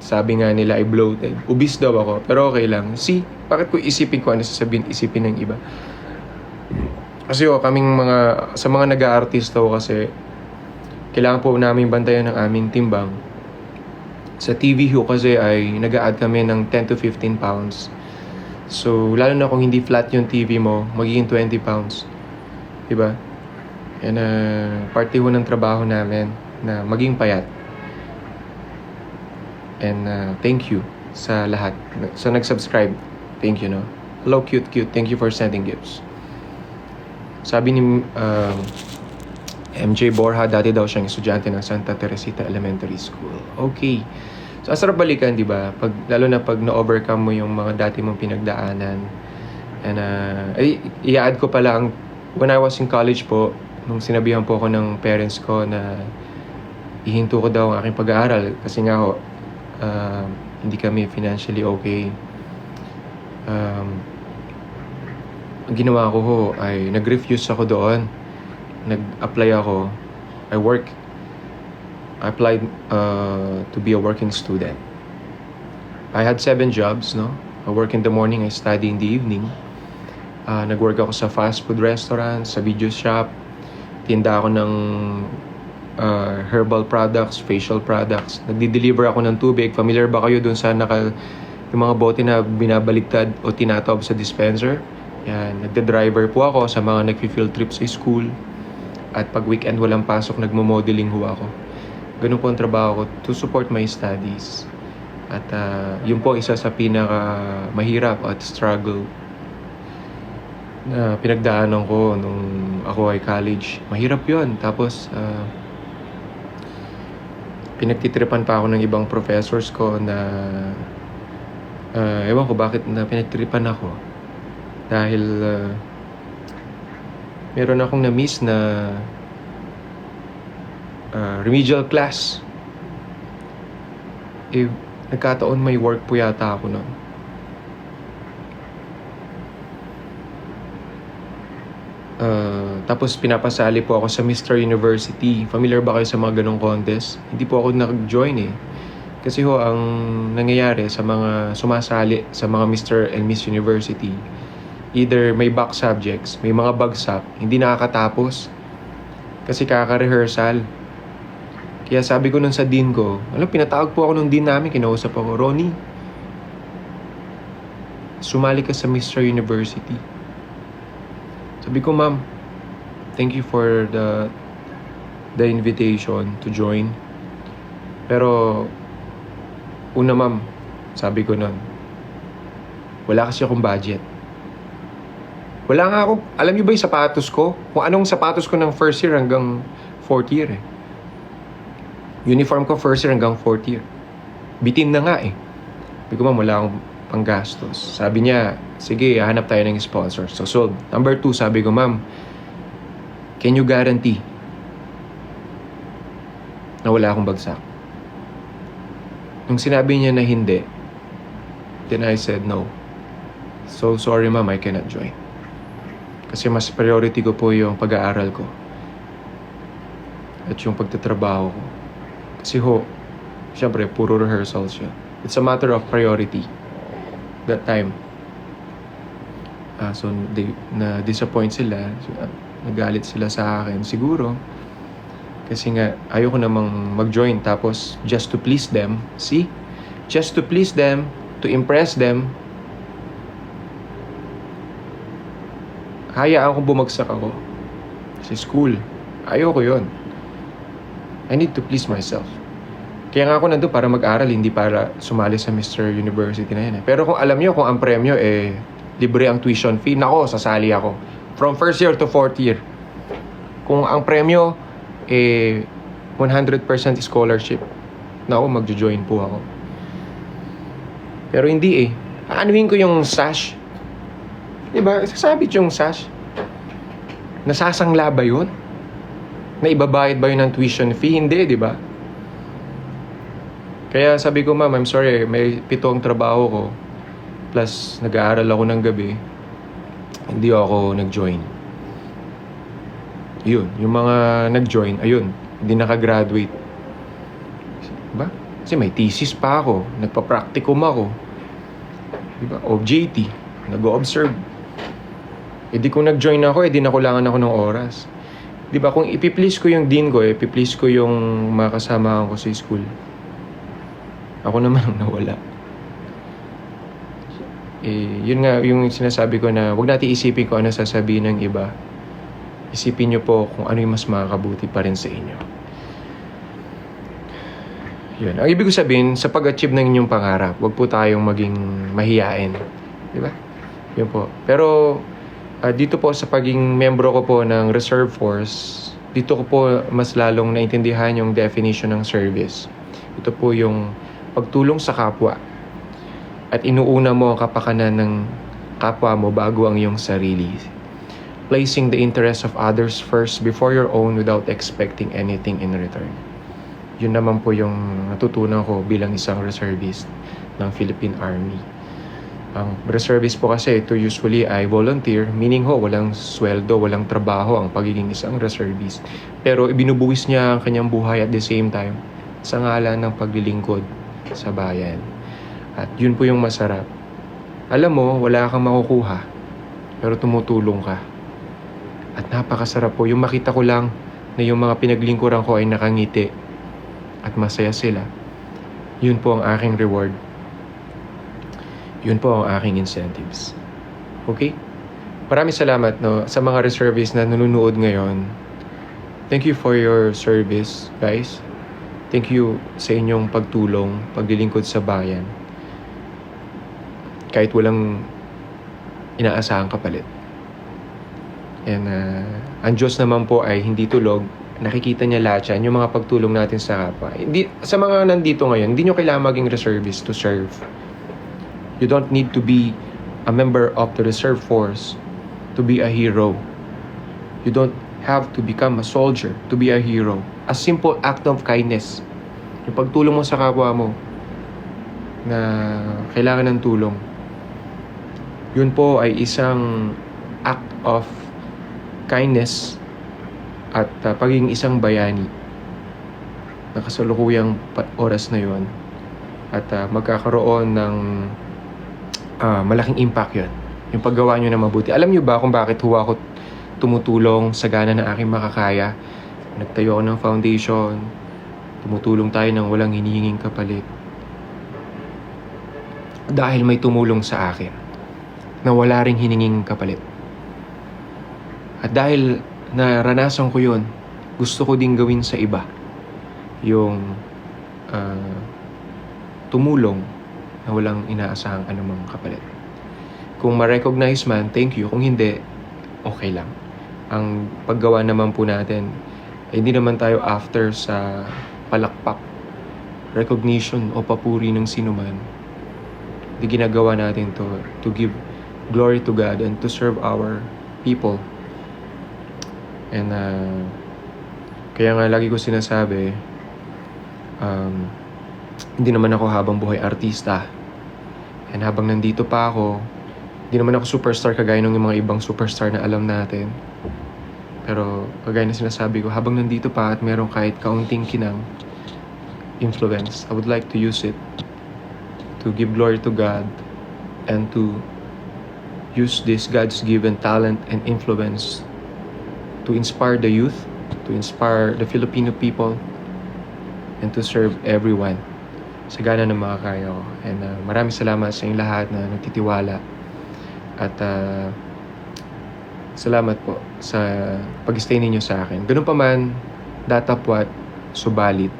Sabi nga nila ay bloated. Ubis daw ako, pero okay lang. See, bakit ko isipin ko ano sasabihin, isipin ng iba? Kasi oh, kaming mga, sa mga nag-aartista ko kasi, kailangan po namin bantayan ng aming timbang. Sa TV ho kasi ay nag add kami ng 10 to 15 pounds. So, lalo na kung hindi flat yung TV mo, magiging 20 pounds. Diba? Yan na parte ho ng trabaho namin na maging payat. And uh, thank you sa lahat. Sa nag-subscribe, thank you, no? Hello, cute, cute. Thank you for sending gifts. Sabi ni um, MJ Borja, dati daw siyang estudyante ng Santa Teresita Elementary School. Okay. So, asarap balikan, di ba? Pag, lalo na pag na-overcome mo yung mga dati mong pinagdaanan. And, uh, ay, i-add ko pala ang, when I was in college po, nung sinabihan po ako ng parents ko na ihinto ko daw ang aking pag-aaral kasi nga ho, uh, hindi kami financially okay. Um, ang ginawa ko ho ay nag-refuse ako doon. Nag-apply ako. I work. I applied uh, to be a working student. I had seven jobs, no? I work in the morning, I study in the evening. Uh, nag-work ako sa fast food restaurant, sa video shop. Tinda ako ng uh, herbal products, facial products. Nagdi-deliver ako ng tubig. Familiar ba kayo dun sa naka, yung mga bote na binabaliktad o tinatawag sa dispenser? Yan, nagde-driver po ako sa mga nag-field trip sa school. At pag weekend walang pasok, nagmo-modeling ho ako. Ganun po ang trabaho ko to support my studies. At uh, yun po isa sa pinaka mahirap at struggle na pinagdaanan ko nung ako ay college. Mahirap yun. Tapos, uh, pinagtitripan pa ako ng ibang professors ko na uh, ewan ko bakit na pinagtripan ako. Dahil uh, meron akong na-miss na uh, remedial class. Eh, nagkataon may work po yata ako nun. Uh, tapos pinapasali po ako sa Mr. University. Familiar ba kayo sa mga ganong contest? Hindi po ako nag-join eh. Kasi ho, ang nangyayari sa mga sumasali sa mga Mr. and Miss University, either may back subjects, may mga bagsak, hindi nakakatapos. Kasi kaka-rehearsal. Kaya sabi ko nun sa dean ko, alam, pinatawag po ako nung dean namin, kinausap ako, Ronnie, sumali ka sa Mr. University. Sabi ko, ma'am, thank you for the the invitation to join. Pero, una ma'am, sabi ko nun, wala kasi akong budget. Wala nga ako, alam niyo ba yung sapatos ko? Kung anong sapatos ko ng first year hanggang fourth year eh. Uniform ko first year hanggang fourth year. Bitin na nga eh. Sabi ko, ma'am, wala akong panggastos. Sabi niya, sige, hanap tayo ng sponsor. So, sold. Number two, sabi ko, ma'am, can you guarantee na wala akong bagsak? Nung sinabi niya na hindi, then I said no. So, sorry ma'am, I cannot join. Kasi mas priority ko po yung pag-aaral ko. At yung pagtatrabaho ko. Kasi ho, syempre, puro rehearsals yun. It's a matter of priority. That time. Ah, so, they, na-disappoint sila. So, ah, nagalit sila sa akin. Siguro, kasi nga, ayoko namang mag-join. Tapos, just to please them. See? Just to please them, to impress them, hayaan kong bumagsak ako sa school. Ayoko yon. I need to please myself. Kaya nga ako nandun para mag-aral, hindi para sumali sa Mr. University na yan. Eh. Pero kung alam nyo, kung ang premyo, eh, libre ang tuition fee, nako, sasali ako. From first year to fourth year. Kung ang premyo, eh, 100% scholarship, nako, magjo-join po ako. Pero hindi eh. Aanuhin ko yung sash. Diba? Sasabit yung sash. Nasasangla ba yun? Na ibabayad ba yun ng tuition fee? Hindi, di ba? Kaya sabi ko, ma'am, I'm sorry, may pito ang trabaho ko. Plus, nag-aaral ako ng gabi. Hindi ako nag-join. Yun, yung mga nag-join, ayun, hindi nakagraduate. Ba? Kasi may thesis pa ako, nagpa-practicum ako. Di ba? OJT, nag-observe. E di kung nag-join ako, eh di nakulangan ako ng oras. Di ba? Kung ipiplease ko yung dean ko, eh, ipiplease ko yung mga kasama ko sa school. Ako naman ang nawala. Eh, yun nga yung sinasabi ko na wag natin isipin kung ano sasabihin ng iba. Isipin nyo po kung ano yung mas makakabuti pa rin sa inyo. Yun. Ang ibig ko sabihin, sa pag-achieve ng inyong pangarap, wag po tayong maging mahiyain. Di ba? Yun po. Pero, ah, dito po sa paging membro ko po ng Reserve Force, dito ko po mas lalong naintindihan yung definition ng service. Ito po yung pagtulong sa kapwa at inuuna mo ang kapakanan ng kapwa mo bago ang iyong sarili. Placing the interests of others first before your own without expecting anything in return. Yun naman po yung natutunan ko bilang isang reservist ng Philippine Army. Ang reservist po kasi ito usually ay volunteer, meaning ho, walang sweldo, walang trabaho ang pagiging isang reservist. Pero ibinubuwis niya ang kanyang buhay at the same time sa ngalan ng paglilingkod sa bayan. At yun po yung masarap. Alam mo, wala kang makukuha, pero tumutulong ka. At napakasarap po. Yung makita ko lang na yung mga pinaglingkuran ko ay nakangiti at masaya sila. Yun po ang aking reward. Yun po ang aking incentives. Okay? Maraming salamat no, sa mga reservists na nanonood ngayon. Thank you for your service, guys. Thank you sa inyong pagtulong, paglilingkod sa bayan. Kahit walang inaasahang kapalit. And uh, ang Diyos naman po ay hindi tulog. Nakikita niya lahat yan, yung mga pagtulong natin sa kapwa. Hindi, sa mga nandito ngayon, hindi nyo kailangan maging reservist to serve. You don't need to be a member of the reserve force to be a hero. You don't have to become a soldier to be a hero. A simple act of kindness. Yung pagtulong mo sa kapwa mo na kailangan ng tulong. Yun po ay isang act of kindness at uh, pagiging isang bayani na kasalukuyang oras na yon at uh, magkakaroon ng ah, malaking impact yon yung paggawa nyo na mabuti. Alam nyo ba kung bakit huwa ako tumutulong sa gana ng aking makakaya? Nagtayo ako ng foundation, tumutulong tayo ng walang hinihinging kapalit. Dahil may tumulong sa akin na wala ring hininging kapalit. At dahil naranasan ko yun, gusto ko din gawin sa iba. Yung ah, tumulong na walang inaasahang anumang kapalit. Kung ma-recognize man, thank you. Kung hindi, okay lang. Ang paggawa naman po natin, ay hindi naman tayo after sa palakpak, recognition o papuri ng sinuman. Hindi ginagawa natin to to give glory to God and to serve our people. And uh, kaya nga lagi ko sinasabi, um, hindi naman ako habang buhay artista. And habang nandito pa ako, hindi naman ako superstar kagaya ng mga ibang superstar na alam natin. Pero kagaya na sinasabi ko, habang nandito pa at meron kahit kaunting kinang influence, I would like to use it to give glory to God and to use this God's given talent and influence to inspire the youth, to inspire the Filipino people, and to serve everyone sa gana ng mga kaya ko. And uh, maraming salamat sa inyong lahat na nagtitiwala. At uh, salamat po sa pag-stay ninyo sa akin. Ganun pa man, datapwat, subalit,